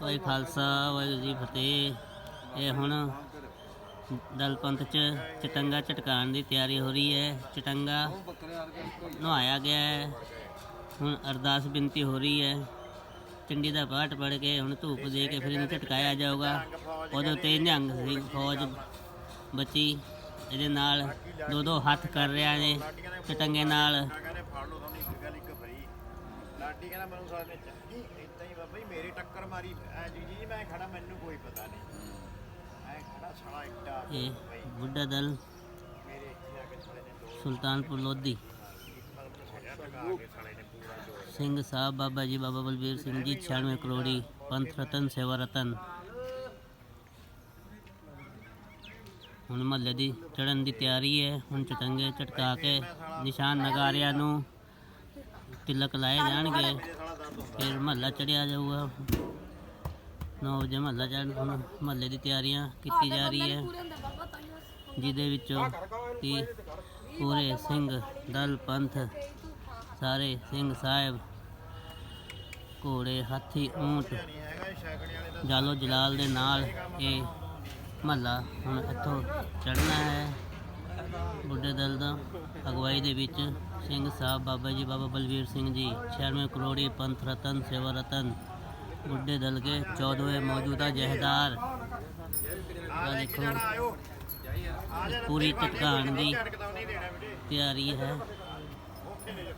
ਵਾਹਿ ਖਾਲਸਾ, ਵਾਹਿਗੁਰੂ ਜੀ ਫਤਿਹ। ਇਹ ਹੁਣ ਦਲ ਪੰਥ ਚ ਚਟੰਗਾ ਝਟਕਾਉਣ ਦੀ ਤਿਆਰੀ ਹੋ ਰਹੀ ਹੈ। ਚਟੰਗਾ ਨਹਾਇਆ ਗਿਆ ਹੈ। ਹੁਣ ਅਰਦਾਸ ਬੇਨਤੀ ਹੋ ਰਹੀ ਹੈ। ਚੰਡੀ ਦਾ ਪਾਠ ਪੜ ਕੇ ਹੁਣ ਧੂਪ ਦੇ ਕੇ ਫਿਰ ਇਹਨੂੰ ਝਟਕਾਇਆ ਜਾਊਗਾ। ਉਦੋਂ ਤੇ ਨਿਹੰਗ ਸਿੰਘ ਫੌਜ ਬੱਚੀ ਇਹਦੇ ਨਾਲ ਦੋ ਦੋ ਹੱਥ ਕਰ ਰਿਹਾ ਨੇ ਚਟੰਗੇ ਨਾਲ। ਲਾਡੀ ਕਹਿੰਦਾ ਮੈਨੂੰ ਸਾਲੇ ਨੇ ਚੱਕੀ ਇਦਾਂ ਹੀ ਬਾਬਾ ਜੀ ਮੇਰੀ ਟੱਕਰ ਮਾਰੀ ਐ ਜੀ ਜੀ ਮੈਂ ਖੜਾ ਮੈਨੂੰ ਕੋਈ ਪਤਾ ਨਹੀਂ। ਐ ਖੜਾ ਸਾਲਾ ਇੱਡਾ ਇਹ ਬਈ। ਬੁੱਢਾ ਦਲ। ਮੇਰੇ ਇੱਥੇ ਆ ਕੇ ਸਾਲੇ ਨੇ ਦੋ ਸੁਲਤਾਨਪੁਰ ਲੋਧੀ। ਸਿੰਘ ਸਾਹਿਬ ਬਾਬਾ ਜੀ ਬਾਬਾ ਬਲਬੀਰ ਸਿੰਘ ਜੀ 96 ਕਰੋੜੀ ਪੰਥ ਰਤਨ ਸੇਵਾ ਰਤਨ। ਹੁਣ ਮਹੱਲੇ ਦੀ ਚੜਨ ਦੀ ਤਿਆਰੀ ਹੈ ਹੁਣ ਚਟੰਗੇ ਝਟਕਾ ਕੇ ਨਿਸ਼ਾਨ ਨਗਾਰਿਆਂ ਨੂੰ। ਤਿਲਕ ਲਾਏ ਜਾਣਗੇ। ਫਿਰ ਮਹੱਲਾ ਚੜਿਆ ਜਾਊਗਾ। 9 ਵਜੇ ਮਹੱਲਾ ਚੜ੍ਹਨ ਹੁਣ ਮਹੱਲੇ ਦੀ ਤਿਆਰੀਆਂ ਕੀਤੀ ਜਾ ਰਹੀ ਹੈ। ਜਿਹਦੇ ਵਿੱਚੋਂ ਕਿ ਪੂਰੇ ਸਿੰਘ ਦਲ ਪੰਥ ਸਾਰੇ ਸਿੰਘ ਸਾਹਿਬ ਘੋੜੇ ਹਾਥੀ ਊਂਟ ਜਾਲੋ ਜਲਾਲ ਦੇ ਨਾਲ ਇਹ ਮਹੱਲਾ ਹੁਣ ਇੱਥੋਂ ਚੜ੍ਹਨਾ ਹੈ। ਬੁੱਢੇ ਦਲ ਦਾ ਅਗਵਾਈ ਦੇ ਵਿੱਚ ਸਿੰਘ ਸਾਹਿਬ ਬਾਬਾ ਜੀ, ਬਾਬਾ ਬਲਵੀਰ ਸਿੰਘ ਜੀ 96 ਕਰੋੜੀ ਪੰਥ ਰਤਨ ਸੇਵਾ ਰਤਨ ਬੁੱਢੇ ਦਲ ਕੇ 14ਵੇਂ ਮੌਜੂਦਾ ਜਹਦਾਰ। ਆਹ ਦੇਖੋ, ਪੂਰੀ ਝਟਕਾਉਣ ਦੀ ਤਿਆਰੀ ਹੈ ਓਕੇ ਲੈ ਜਾ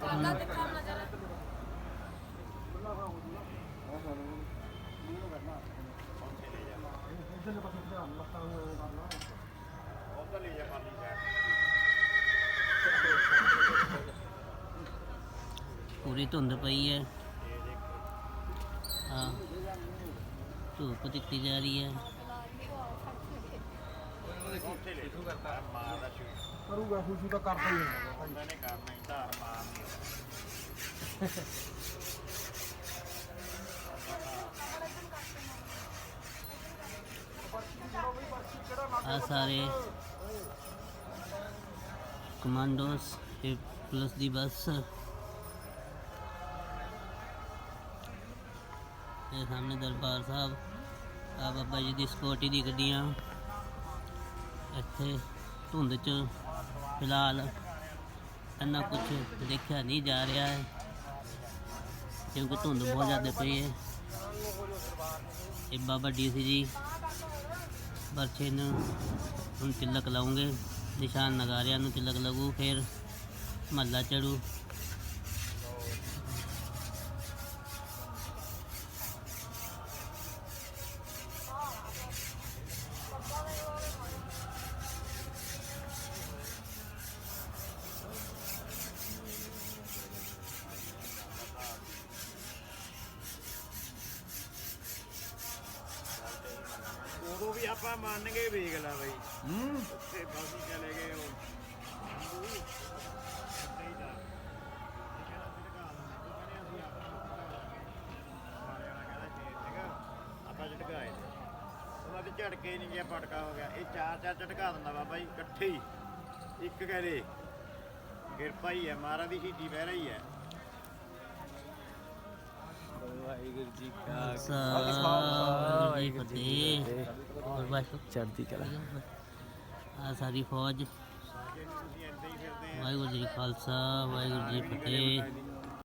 ਉੱਧਰ ਲੈ ਜਾ ਪਾਲੀ ਸਾਈਡ ਪੂਰੀ ਧੁੰਦ ਪਈ ਹੈ। ਹਾਂ। ਧੂਪ ਦਿੱਤੀ ਜਾ ਰਹੀ ਹੈ। ਕਰੂਗਾ ਖੁਸ਼ੀ ਤਾਂ ਕਰਦਾ ਹੀ ਹੈ। ਉਹਨਾਂ ਨੇ ਕਰਨਾ ਹੀ ਧਾਰ ਮਾਰਨੀ ਆ ਸਾਰੇ ਕਮਾਂਡੋਸ ਤੇ ਪੁਲਿਸ ਦੀ ਬੱਸ। ਇਹ ਸਾਹਮਣੇ ਦਰਬਾਰ ਸਾਹਿਬ। ਆ ਬਾਬਾ ਜੀ ਦੀ ਸਕਿਉਰਟੀ ਦੀ ਗੱਡੀਆਂ। ਇੱਥੇ ਧੁੰਦ ਚ ਫਿਲਹਾਲ ਇੰਨਾ ਕੁਝ ਦੇਖਿਆ ਨਹੀਂ ਜਾ ਰਿਹਾ ਹੈ, ਕਿਉਂਕਿ ਧੁੰਦ ਬਹੁਤ ਜ਼ਿਆਦਾ ਪਈ ਹੈ। ਇਹ ਬਾਬਾ ਡੀਸੀ ਜੀ ਬਰਛੇ ਨੂੰ ਹੁਣ ਤਿਲਕ ਲਾਉਂਗੇ। ਨਿਸ਼ਾਨ ਨਗਾਰਿਆਂ ਨੂੰ ਤਿਲਕ ਲੱਗੂ, ਫਿਰ ਮਹੱਲਾ ਚੜੂ ਉਦੋਂ ਵੀ ਆਪਾਂ ਮੰਨ ਗਏ ਵੇਖ ਲੈ ਬਈ। ਹੂੰ। ਉੱਥੇ ਬਾਬੀ ਚਲੇ ਗਏ ਉਹ। ਝਟਕਾਏ ਉਹਨਾਂ ਦੇ ਝਟਕੇ ਨਹੀਂ ਗਿਆ ਪਟਕਾ ਹੋ ਗਿਆ। ਇਹ ਚਾਰ ਚਾਰ ਝਟਕਾ ਦਿੰਦਾ ਬਾਬਾ ਜੀ ਇਕੱਠੇ ਹੀ। ਇੱਕ ਕਹਦੇ ਕਿਰਪਾ ਹੀ ਹੈ ਮਹਾਰਾਜ ਦੀ ਸ਼ਹੀਦੀ ਬਹਿ ਰਹੀ ਹੈ। ਵਾਹਿਗੁਰੂ ਜੀ ਕਾ ਵਾਹਿਗੁਰੂ ਜੀ ਫਤਿਹ। ਹੋਰ ਬਸ। ਚੜ੍ਹਦੀ ਕਲਾ। ਆ ਸਾਰੀ ਫੌਜ। ਵਾਹਿਗੁਰੂ ਜੀ ਖਾਲਸਾ ਵਾਹਿਗੁਰੂ ਜੀ ਫਤਿਹ।